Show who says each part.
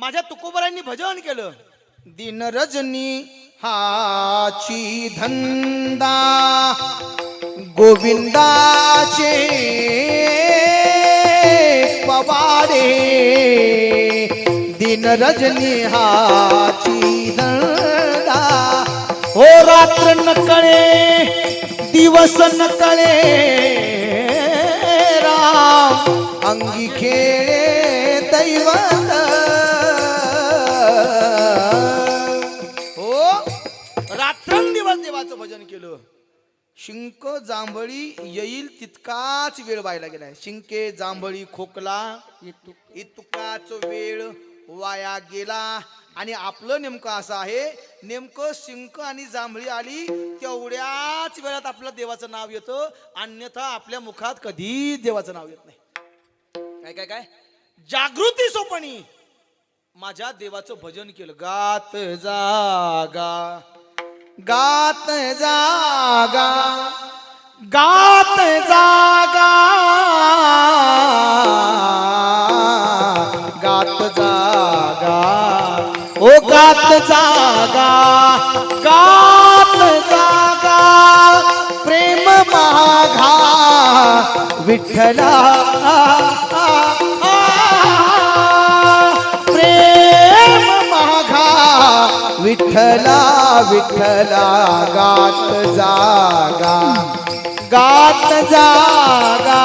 Speaker 1: माझ्या तुकोबरांनी भजन केलं. दिन रजनी हाची धंदा गोविंदाचे पवाडे. दिन रजनी हाची धंदा हो रात्र न कळे दिवस न कळे राम अंगी खेळे दैवत. भजन केलं. शिंक जांभळी येईल तितकाच वेळ व्हायला गेलाय. शिंके जांभळी खोकला इतकाच वेळ वाया गेला. आणि आपलं नेमकं असं आहे नेमकं शिंक आणि जांभळी आली तेवढ्याच वेळात आपलं देवाचं नाव येतं. अन्यथा आपल्या मुखात कधी देवाचं नाव येत नाही. काय काय काय? जागृती सोपणी. माझ्या देवाचं भजन केलं. गात जागा. गात जागा गात जागा गात जागा ओ गात जागा गात जागा प्रेम महाघा विठ्ठला विठ्ठला विठ्ठला गात जागा. गात जागा.